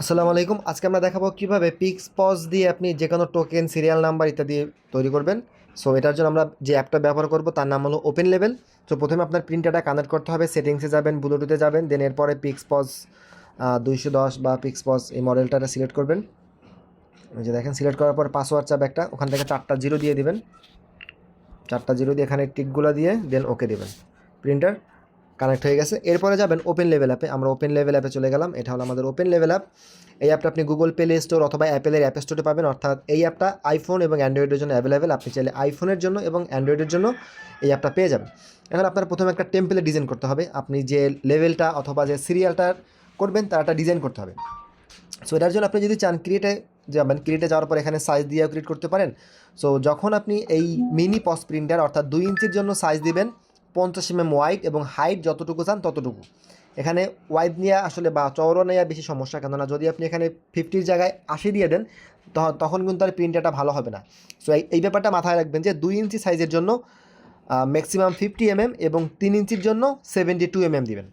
আসসালামু আলাইকুম। আজকে আমরা দেখাবো কীভাবে পিক্স পজ দিয়ে আপনি যে কোনো টোকেন সিরিয়াল নাম্বার ইত্যাদি তৈরি করবেন। সো এটার জন্য আমরা যে অ্যাপটা ব্যবহার করব তার নাম হলো ওপেন লেভেল তো প্রথমে আপনার প্রিন্টারটা কানেক্ট করতে হবে। সেটিংসে যাবেন ব্লুটুথে যাবেন। দেন এরপরে পিক্স পজ দুইশো দশ বা পিক্স পজ এই মডেলটা সিলেক্ট করবেন। যে দেখেন সিলেক্ট করার পর পাসওয়ার্ড চাপ একটা। ওখান থেকে চারটা জিরো দিয়ে দিবেন। চারটা জিরো দিয়ে এখানে টিকগুলো দিয়ে দেন ওকে দেবেন। প্রিন্টার কানেক্ট হয়ে গেছে। এরপরে যাবেন ওপেন লেভেল অ্যাপে আমরা ওপেন লেভেল অ্যাপে চলে গেলাম। এটা হলো আমাদের ওপেন লেভেল অ্যাপ এই অ্যাপটা আপনি গুগল প্লে স্টোর অথবা অ্যাপেলের অ্যাপ স্টোরে পাবেন। অর্থাৎ এই অ্যাপটা আইফোন এবং অ্যান্ড্রয়েডের জন্য অ্যাভেলেবেল আপনি চাইলে আইফোনের জন্য এবং অ্যান্ড্রয়েডের জন্য এই অ্যাপটা পেয়ে যাবেন। এখন আপনার প্রথমে একটা টেম্পলে ডিজাইন করতে হবে। আপনি যে লেভেলটা অথবা যে সিরিয়ালটা করবেন তার একটা ডিজাইন করতে হবে। সো এটার জন্য আপনি যদি চান ক্রিয়েটে যাবেন ক্রিয়েটে যাওয়ার পর এখানে সাইজ দিয়েও ক্রিয়েট করতে পারেন। সো যখন আপনি এই মিনি পস প্রিন্টার অর্থাৎ দুই ইঞ্চির জন্য সাইজ দিবেন পঞ্চাশ এম এম ওয়াইড এবং হাইট যতটুকু চান ততটুকু। এখানে ওয়াইড নিয়ে আসলে বা চওড়া নেওয়া বেশি সমস্যা, কেননা যদি আপনি এখানে ফিফটির জায়গায় আশি দিয়ে দেন তখন কিন্তু আর প্রিন্টারটা ভালো হবে না। সো এই এই ব্যাপারটা মাথায় রাখবেন যে দুই ইঞ্চি সাইজের জন্য ম্যাক্সিমাম ফিফটি এমএম এবং তিন ইঞ্চির জন্য সেভেন্টি টু এমএম দিবেন।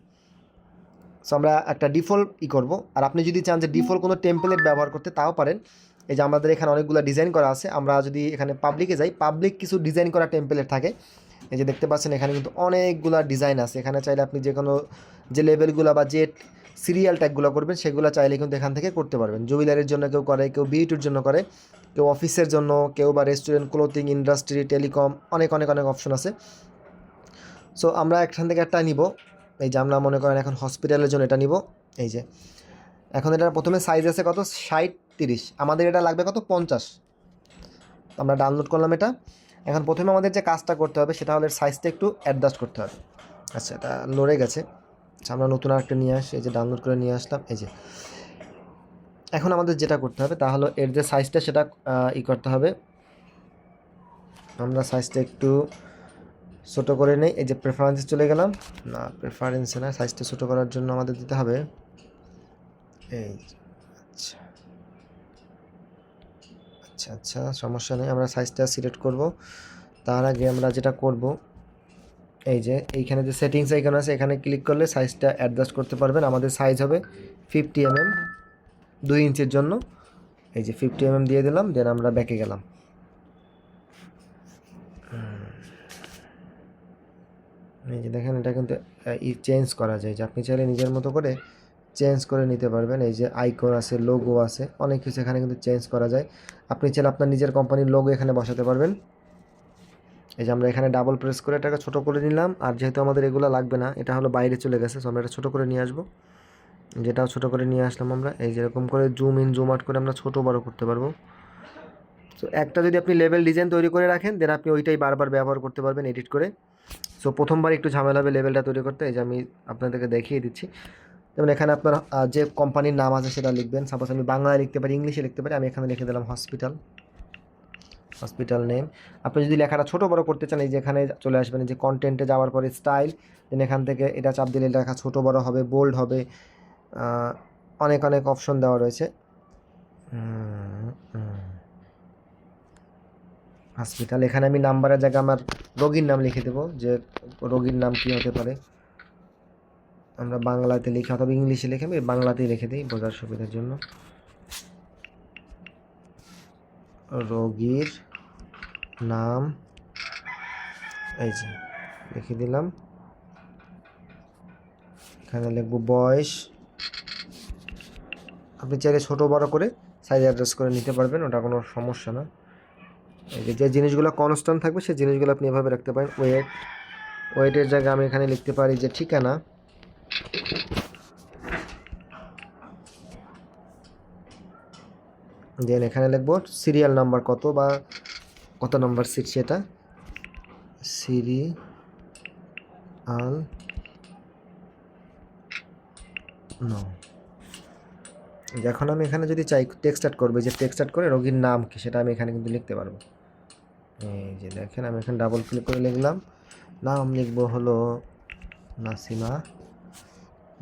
সো আমরা একটা ডিফল্ট ই করব। আর আপনি যদি চান যে ডিফল্ট কোনো টেম্পলেট ব্যবহার করতে, তাও পারেন। এই যে আমাদের এখানে অনেকগুলো ডিজাইন করা আছে। আমরা যদি এখানে পাবলিকে যাই পাবলিক কিছু ডিজাইন করা টেম্পলেট থাকে। এই যে দেখতে পাচ্ছেন, এখানে কিন্তু অনেকগুলা ডিজাইন আছে। এখানে চাইলে আপনি যে কোনো যে লেভেলগুলো বা যে সিরিয়াল ট্যাগগুলো করবেন, সেগুলো চাইলে কিন্তু এখান থেকে করতে পারবেন। জুয়েলারির জন্য কেউ করে, কেউ বিউটির জন্য করে, কেউ অফিসের জন্য, কেউ বা রেস্টুরেন্ট, ক্লোথিং ইন্ডাস্ট্রি, টেলিকম, অনেক অনেক অনেক অপশন আছে। সো আমরা এখান থেকে একটা নিব। এই যে আমরা মনে করেন এখন হসপিটালের জন্য এটা নিব। এই যে এখন এটা প্রথমে সাইজ আছে কত? ষাট, তিরিশ। আমাদের এটা লাগবে কত? পঞ্চাশ। আমরা ডাউনলোড করলাম এটা। এখন প্রথমে আমাদের যে কাজটা করতে হবে সেটা হলো সাইজটা একটু অ্যাডজাস্ট করতে হবে। আচ্ছা এটা লড়ে গেছে। আচ্ছা আমরা নতুন আরেকটা নিয়ে আসি, এই যে ডাউনলোড করে নিয়ে আসলাম, এই যে। এখন আমাদের যেটা করতে হবে তা হলো এর যে সাইজটা সেটা ই করতে হবে। আমরা সাইজটা একটু ছোটো করে নেই, এই যে প্রেফারেন্সে চলে গেলাম। না প্রেফারেন্সে না সাইজটা ছোটো করার জন্য আমাদের দিতে হবে। এই আচ্ছা। আচ্ছা আচ্ছা সমস্যা নেই, আমরা সাইজটা সিলেক্ট করব। তার আগে আমরা যেটা করব, এই যে এইখানে যে সেটিংস আইকন আছে, এখানে ক্লিক করলে সাইজটা অ্যাডজাস্ট করতে পারবেন। আমাদের সাইজ হবে ফিফটি এমএম দুই ইঞ্চির জন্য। এই যে ফিফটি এমএম দিয়ে দিলাম দেন আমরা ব্যাকে গেলাম। এই যে দেখেন, এটা কিন্তু চেঞ্জ করা যায়। যে আপনি চাইলে নিজের মতো করে চেঞ্জ করে নিতে পারবেন। এই যে আইকন আছে লোগো আছে, অনেক কিছু এখানে কিন্তু চেঞ্জ করা যায়। আপনি চাইলে আপনার নিজের কোম্পানির লোগো এখানে বসাতে পারবেন। এই যে আমরা এখানে ডাবল প্রেস করে এটাকে ছোটো করে নিলাম। আর যেহেতু আমাদের এগুলো লাগবে না, এটা হলো বাইরে চলে গেছে সো আমরা এটা ছোটো করে নিয়ে আসব। যেটাও ছোটো করে নিয়ে আসলাম আমরা। এই যেরকম করে জুম ইন জুম আউট করে আমরা ছোটো বড়ো করতে পারব। সো একটা যদি আপনি লেভেল ডিজাইন তৈরি করে রাখেন দেন আপনি ওইটাই বারবার ব্যবহার করতে পারবেন এডিট করে। সো প্রথমবার একটু ঝামেলা হবে লেভেলটা তৈরি করতে। এই যে আমি আপনাদেরকে দেখিয়ে দিচ্ছি। যেমন এখানে আপনার যে কোম্পানির নাম আছে সেটা লিখবেন। সাপোজ আমি বাংলায় লিখতে পারি, ইংলিশে লিখতে পারি, আমি এখানে লিখে দিলাম হসপিটাল হসপিটাল নেম আপনি যদি লেখাটা ছোটো বড় করতে চান, এই যে এখানে চলে আসবেন যে কন্টেন্টে যাওয়ার পরে স্টাইল দেন এখান থেকে এটা চাপ দিলে লেখা ছোটো বড় হবে বোল্ড হবে। অনেক অনেক অপশন দেওয়া রয়েছে। হসপিটাল এখানে আমি নাম্বারের জায়গায় আমার রোগীর নাম লিখে দেবো, যে রোগীর নাম কী হতে পারে। আমরা বাংলাতে লিখে অথবা ইংলিশে লিখে আমি বাংলাতেই লিখে দিই বোঝার সুবিধার জন্য। রোগীর নাম, এই যে লিখে দিলাম। এখানে লিখব বয়স। আপনি চাইলে ছোটো বড় করে সাইজ অ্যাডজাস্ট করে নিতে পারবেন, ওটা কোনো সমস্যা না। এই যে যে জিনিসগুলো কনস্ট্যান্ট থাকবে, সেই জিনিসগুলো আপনি এভাবে রাখতে পারেন। ওয়েট ওয়েটের জায়গায় আমি এখানে লিখতে পারি যে ঠিকানা। দেন এখানে লিখব সিরিয়াল নাম্বার কত বা কত নাম্বার সিট সেটা? সিরি আল নো এখন আমি এখানে যদি চাই টেক্সট অ্যাড করব, যে টেক্সট অ্যাড করে রোগীর নাম কি সেটা আমি এখানে কিন্তু লিখতে পারব। এই যে দেখেন আমি এখানে ডাবল ক্লিক করে লিখলাম। নাম লিখব হলো নাসিমা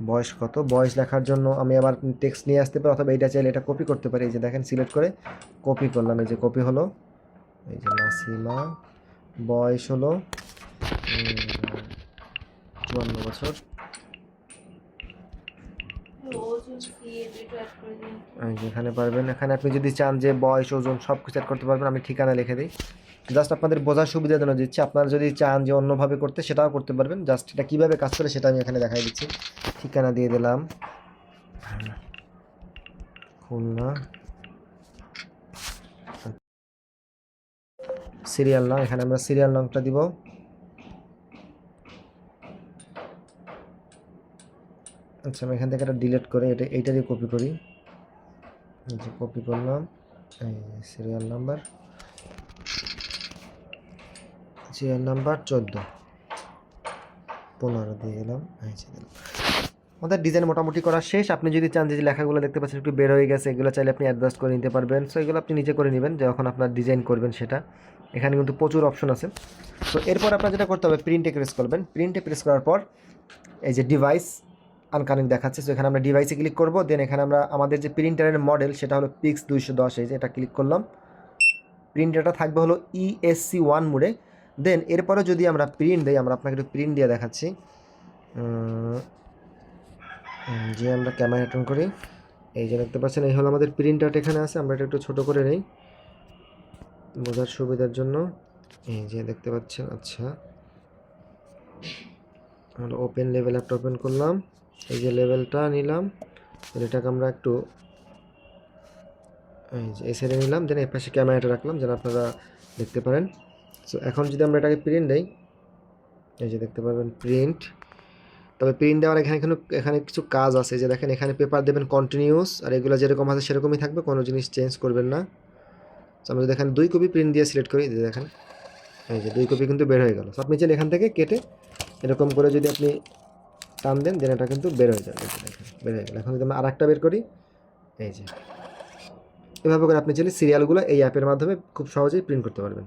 বয়স কত? বয়স লেখার জন্য আমি আবার টেক্সট নিয়ে আসতে পারি অথবা এইটা চাইলে এটা কপি করতে পারি। এই যে দেখেন সিলেক্ট করে কপি করলাম। এই যে কপি হলো। এই যে নাসিমা, বয়স হলো চুয়ান্ন বছর। এখানে পারবেন। এখানে আপনি যদি চান যে বয়স, ওজন সব কিছু অ্যাড করতে পারবেন, আমি ঠিকানা লিখে দিই। জাস্ট আপনাদের বোঝার সুবিধার জন্য দিচ্ছি। আপনারা যদি চান যে অন্যভাবে করতে, সেটাও করতে পারবেন। জাস্ট এটা কীভাবে কাজ করে, সেটা আমি এখানে দেখাই দিচ্ছি। ঠিকানা দিয়ে দিলাম। খুলনা। সিরিয়াল নাম এখানে আমরা সিরিয়াল নামটা দিব। আচ্ছা আমি এখান থেকে এটা ডিলিট করে এটা এইটারই কপি করি। কপি করলাম। Serial number. সিরিয়াল নাম্বার চোদ্দ। পনেরো দিয়ে এই যে দিলাম আমাদের ডিজাইন মোটামুটি করা শেষ। আপনি যদি চান যে লেখাগুলো দেখতে পাচ্ছেন একটু বের হয়ে গেছে, এগুলো চাইলে আপনি অ্যাডজাস্ট করে নিতে পারবেন। সো এগুলো আপনি নিজে করে নেবেন, যখন আপনার ডিজাইন করবেন সেটা। এখানে কিন্তু প্রচুর অপশন আছে। তো এরপর আপনার যেটা করতে হবে প্রিন্টে প্রেস করবেন। প্রিন্টে প্রেস করার পর, এই যে ডিভাইস আনকানেক্ট দেখাচ্ছে। সো এখানে আমরা ডিভাইসে ক্লিক করব। দেন এখানে আমরা আমাদের যে প্রিন্টারের মডেল সেটা হলো পিক্স দুইশো দশ। এই যে এটা ক্লিক করলাম। প্রিন্টারটা থাকবে হলো ইএসসি ওয়ান মোডে দেন এরপরে যদি আমরা প্রিন্ট দিই, আমরা আপনাকে একটু প্রিন্ট দিয়ে দেখাচ্ছি। যে আমরা ক্যামেরা অ্যাটন করি, এই যে দেখতে পাচ্ছেন, এই হলো আমাদের প্রিন্টারটা এখানে আছে, আমরা এটা একটু ছোটো করে নিই। বোঝার সুবিধার জন্য, এই যে দেখতে পাচ্ছেন আচ্ছা। আমরা ওপেন লেভেল একটা ওপেন করলাম, এই যে লেভেলটা নিলাম এটাকে আমরা একটু, এই যে সাইডে নিলাম দেন এই পাশে ক্যামেরাটা রাখলাম, যেন আপনারা দেখতে পারেন। সো এখন যদি আমরা এটাকে প্রিন্ট দেই, এই যে দেখতে পারবেন প্রিন্ট তবে প্রিন্ট দেওয়ার এখানে এখানে এখানে কিছু কাজ আছে। যে দেখেন, এখানে পেপার দেবেন কন্টিনিউস আর এগুলো যেরকম আছে সেরকমই থাকবে, কোনো জিনিস চেঞ্জ করবেন না। তো আমরা যদি এখানে দুই কপি প্রিন্ট দিয়ে সিলেক্ট করি দেখেন, এই যে দুই কপি কিন্তু বের হয়ে গেল। আপনি চাইলে এখান থেকে কেটে এরকম করে যদি আপনি টান দেন দেন এটা কিন্তু বের হয়ে যাবে। দেখেন, বের হয়ে গেল। এখন যদি আমরা আর একটা বের করি, এই যে, এভাবে করে আপনি চাইলে সিরিয়ালগুলো এই অ্যাপের মাধ্যমে খুব সহজেই প্রিন্ট করতে পারবেন।